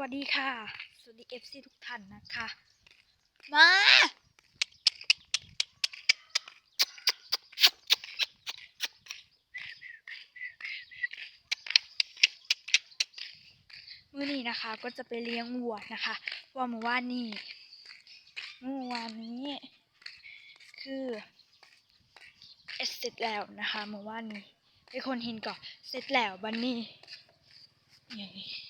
วัสดีค่ะ สวัสดีเอฟซีทุกท่านนะคะ มามื่อนี้นะคะก็จะไปเลี้ยงวัวนะคะเพราะว่าเมื่อวานนี้เมื่อวานนี้ คือเอสเสร็จแล้วนะคะเมื่อวานนี้เป็นคนเห็นก่อนเสร็จแล้วบันนี้ใหญ่ขอหมาเลย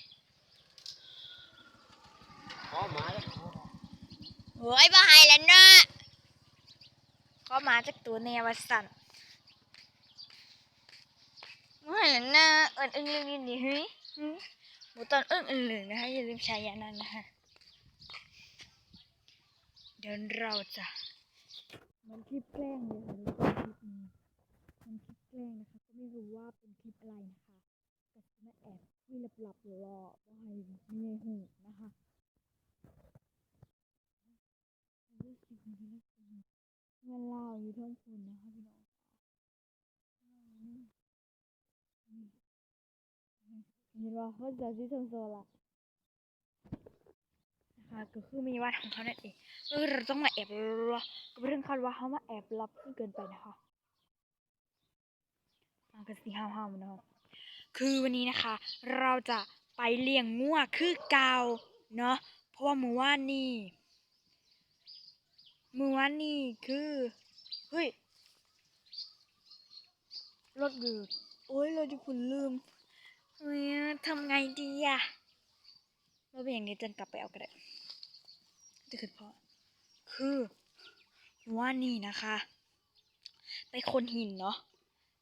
โอ้ยบ่หายแล้วเนาะก็มาจากตัวแนวสันบ่หายแล้วเนาะเอิญอึ้งลึงนี่เฮ้ยหึหมูตอนอึ้งอึ้งลึงนะคะอย่าลืมใช้ยานั้นนะคะเดี๋ยวเราจะมันคลิปแกล้งเลยค่ะทุกคนคลิปนี้มันคลิปแกล้งนะคะ ก็ไม่รู้ว่าเป็นคลิปอะไรนะคะแต่จะมาแอบคุยหลับๆรอว่าให้ไม่ให้หูนะคะ เงินเล่าอยู่ทั้งคนนะคะพี่น้องเห็นว่าเขาจะซื้อทงโซล่ะนะคะก็คือมีวัดของเขานั่นเองเออเราต้องมาแอบรอก็ไม่ถึงคาดว่าเขามาแอบรับเกินไปนะคะมากันสีห้าวห้าวนะครับคือวันนี้นะคะ เราจะไปเลี้ยงงัวคือเก่าเนาะเพราะว่าเมื่อวานนี้ มื่อวานนี้คือ เฮ้ย รถหยุดโอ้ยเราจะคุณลืมเฮ้ยทำไงดีอะเราเป็นอย่างนี้จนกลับไปเอาก็ได้จะคือพอคือเมื่อว่านนี้นะคะ ไปคนหินเนาะ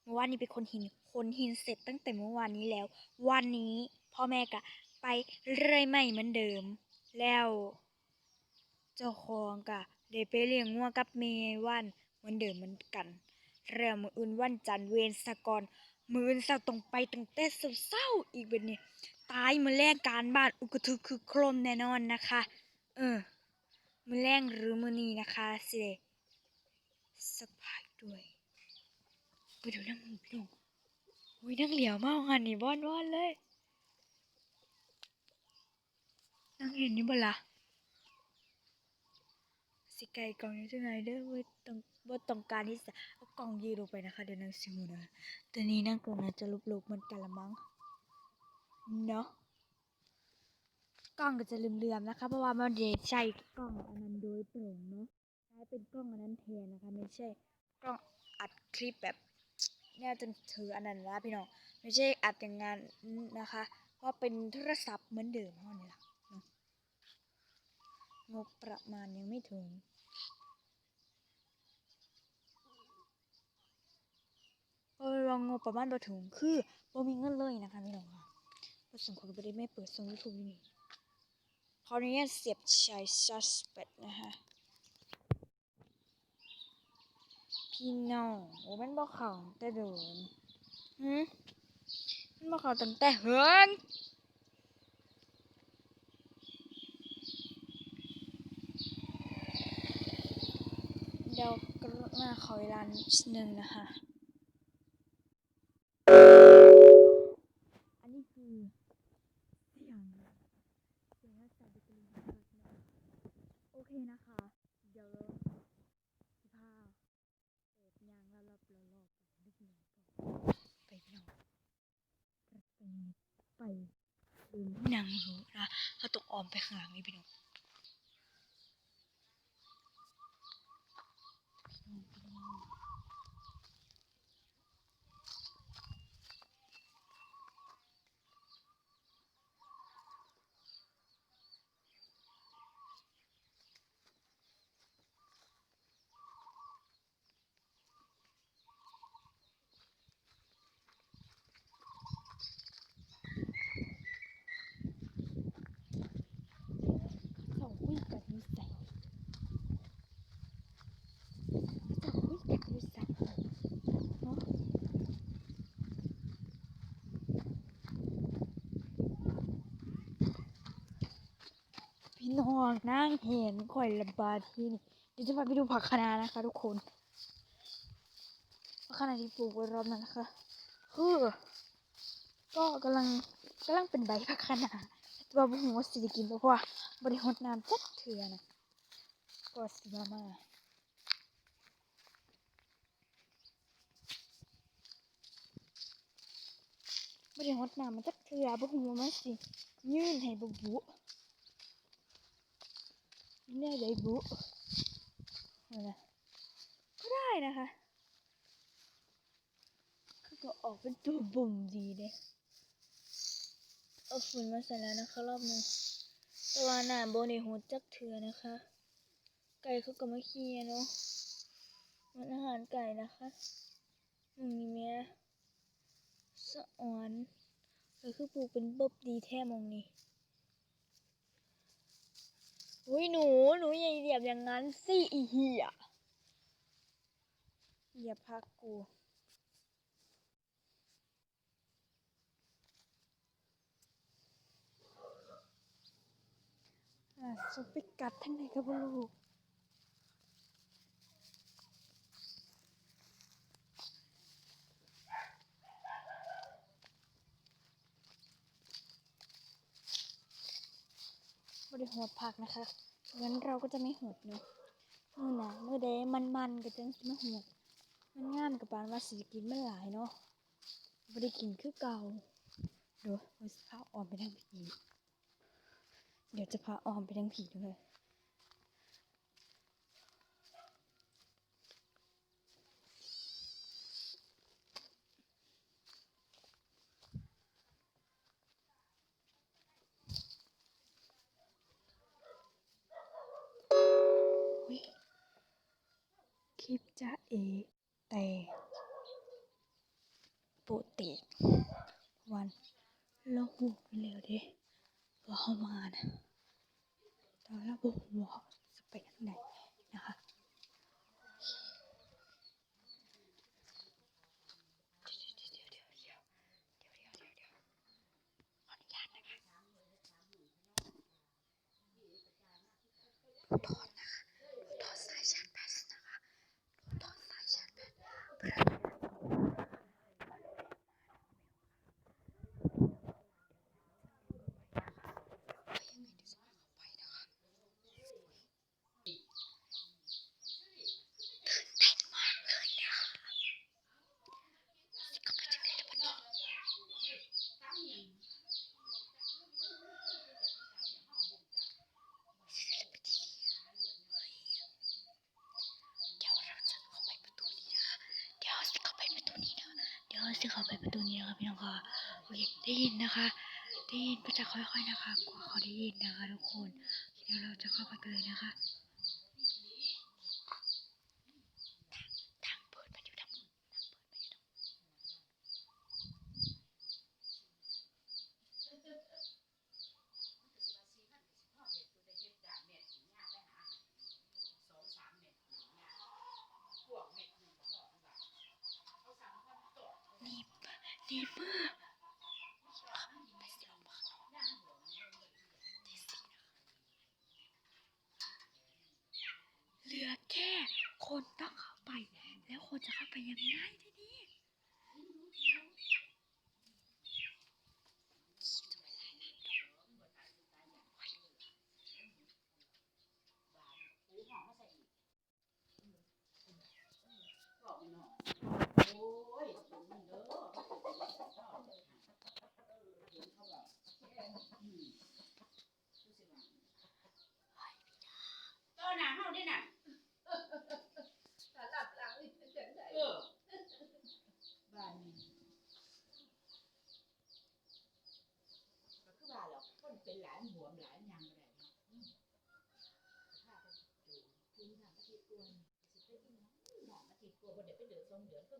เมื่อวานนี้ไปคนหิน คนหินเสร็จตั้งแต่เมื่อวานนี้แล้ว วันนี้พ่อแม่กะไปเรื่อยใหม่เหมือนเดิม แล้ว เจ้าของกะ ได้ไปเลี้ยงงัวกับเมวันเหมือนเดิมเหมือนกันแล้วมืออื่นวันจันทร์เวนสกอนมืออื่นเศร้าต้องไปตั้งแต่เศร้าอีกเป็นนี่ตายมือแรกการบ้านอุกทึกคือโครมแน่นอนนะคะ เออมือแรงหรือมือนี้นะคะสิได้สักพายด้วยไปดูนั่งลงอุ้ยนั่งเหลียวมากงานนี่บ้อนบ้อนเลยนั่งเห็นนี่บ่ละ สิไก่กล่องนี้จังไงเด้อว่าต้องว่าต้องการที่จะเอากล่องยีลงไปนะคะ เดี๋ยวนั่งซิมูนะตัวนี้นั่งกล่องน่าจะลุกๆเหมือนกันละมั้งเนาะกล้องก็จะลืมๆนะคะ เพราะว่ามันเดใช้กล้องอันนั้นโดยตรงเนาะใช้เป็นกล้องอันนั้นแทนนะคะ ไม่ใช่กล้องอัดคลิปแบบเนี่ยจนถืออันนั้นนะพี่น้องไม่ใช่อัดอย่างงั้นนะคะ เพราะเป็นโทรศัพท์เหมือนเดิมเท่านี้ละ งบประมาณยังไม่ถึง เออลองงบประมาณบ่ถึงคือบ่มีเงินเลยนะคะพี่น้องค่ะประสงค์ขาก็ไม่ได้ไม่เปิดส่งยูทูบนี่ขออนุญาตเสียบชายซัสเปดนะฮะพี่น้องโอ้มันบอกเขาแต่เดินหืมมันบอกเขาตั้งแต่เฮิน ดี๋ยวกรุณาขอเวลานิดนึงนะคะ อันนี้คือเสียงเสียงรักษาแบตเตอรี่นะคะโอเคนะคะ เดี๋ยวสิพาเปิดยางแล้วรอบๆรอบๆไปนิดหนึ่งไปพี่น้องไปไปเดินนางรู้นะเขาตกออมไปข้างหลังนี่พี่น้องเขาคุยกันนิสัยเขาคุยกันนิสัยเนาะ พี่น้องนั่งเห็นข่อยระบาดที่นี่เดี๋ยวจะพาไปดูผักคะน้านะคะ ทุกคนผักคะน้าที่ปลูกไว้รอบนั้นนะคะคือก็กำลังกำลังเป็นใบผักคะน้าว่าบ่ฮู้ว่าสิได้กินเพราะว่าบ่ได้รดน้ำจักเทื่อนะก็สิมามาบ่ได้รดน้ำมันจักเทื่อบ่ฮู้ว่ามันสิยื่นให้บ่บุ ได้บุนั่นน่ะก็ได้นะคะคือก็ออกเป็นตัวบุ่มดีเด้เอาฝุ่นมาใส่แล้วนะคะ รอบนึงแต่ว่าน้ำโบในหูจักเถือนะคะ ไก่เขาก็มาขี้อะเนาะมันอาหารไก่นะคะมึงนี่แม่สะอ่อนเลยคือปลูกเป็นบบดีแท้มองนี่ อุ้ยหนูหนูอย่าเหยียบอย่างนั้นสิอีเหี้ยเหยียบพักกูอะสุปิกัดทั้งไหนกับบลูก หดผักนะคะงั้นเราก็จะไม่หดเนาะมื่อหนะเมื่อใดมันๆก็จะไม่หดมันงามกับปานว่าสิกินมันหลายเนาะบ่ได้กินคือเก่าเดี๋ยวจะพาออมไปทางผีเดี๋ยวจะพาออมไปทางผีด้วย จะเอ แต่ปกติวันเราหูไปแล้วด้ว่าเขามานะต่ว่าเราบอกว่าจะไปทางไหนนะคะเดี๋ยวเดี๋ยวเดี๋ยวเดี๋ยวเดี๋ยวเดี๋ยวเดี๋ยวขออนุญาตนะคะถอดนะคะถอดสายชาร์จแบตนะคะถอดสายชาร์จแบตเพื่อเดี๋ยวเราจะเข้าไปประตูนี้นะคะเดี๋ยวจะเข้าไปประตูนี้นะเดี๋ยวจะเข้าไปประตู นี้นะคะพี่น้องค่ะโอเคได้ยินนะคะได้ยินก็จะค่อยๆนะคะกลัวเขาได้ยินนะคะทุกคนเดี๋ยวเราจะเข้าไปกันเลยนะคะ también.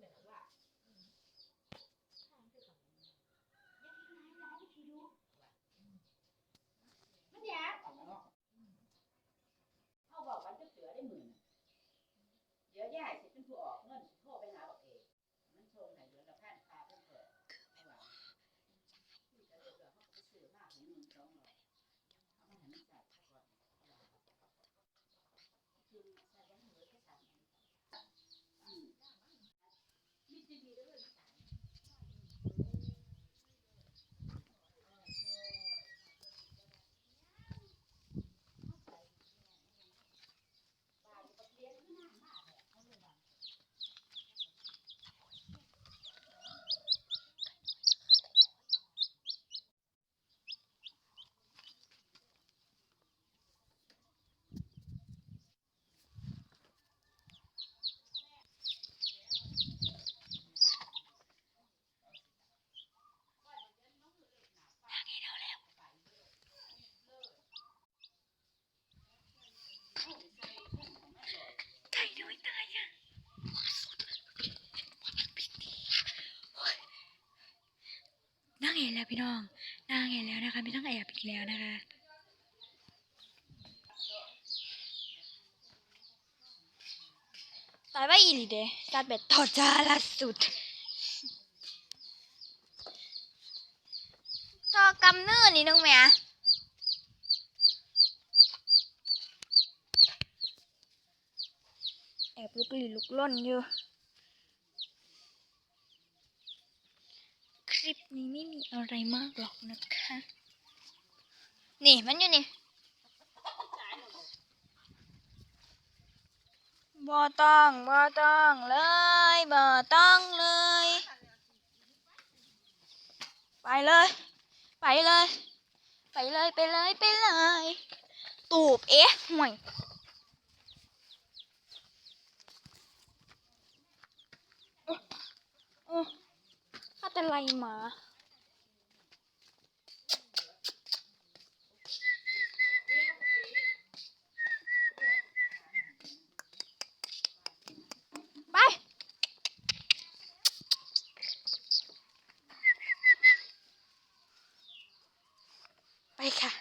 ล้วพี่น้องนั่งเห็นแล้วนะคะ ไม่ต้องแอบอีกแล้วนะคะตายว่าอีหลีเดะจัดเบ็ดต่อจ้าล่าสุดจอกำเนิดนี่นึงแหม่แอบลุกลี้ลุกล่นอยู่ คลิป นี้ไม่มีอะไรมากหรอกนะคะ นี่มันอยู่นี่บ่ต้องบ่ต้องเลยบ่ต้องเลย ไปเลย ไปเลย ไปเลยไปเลยไปเลย ตูบเอ๊ะห่วยเอ๊ะเอ๊ะข้าแต่ไรหมาไป ไปค่ะ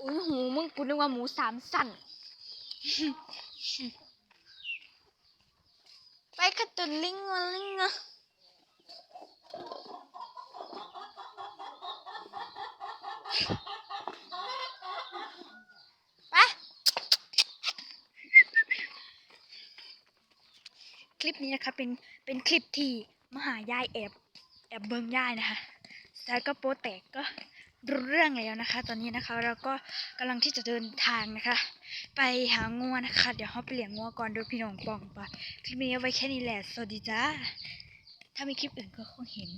อุ้ยหูมึงกูนึกว่าหมูสามสั่น ไปค่ะตุนลิงวะลิงอะ คลิปนี้นะคะเป็นเป็นคลิปที่มหายายแอบแอบเบิงยายนะคะแล้วก็โป๊แตกก็รู้เรื่องแล้วนะคะ ตอนนี้นะคะเราก็กำลังที่จะเดินทางนะคะ ไปหางัวนะคะ เดี๋ยวเราไปเลี้ยงงัวก่อนโดยพี่น้องปองปะคลิปนี้เอาไว้แค่นี้แหละสวัสดีจ้าถ้ามีคลิปอื่นก็คงเห็น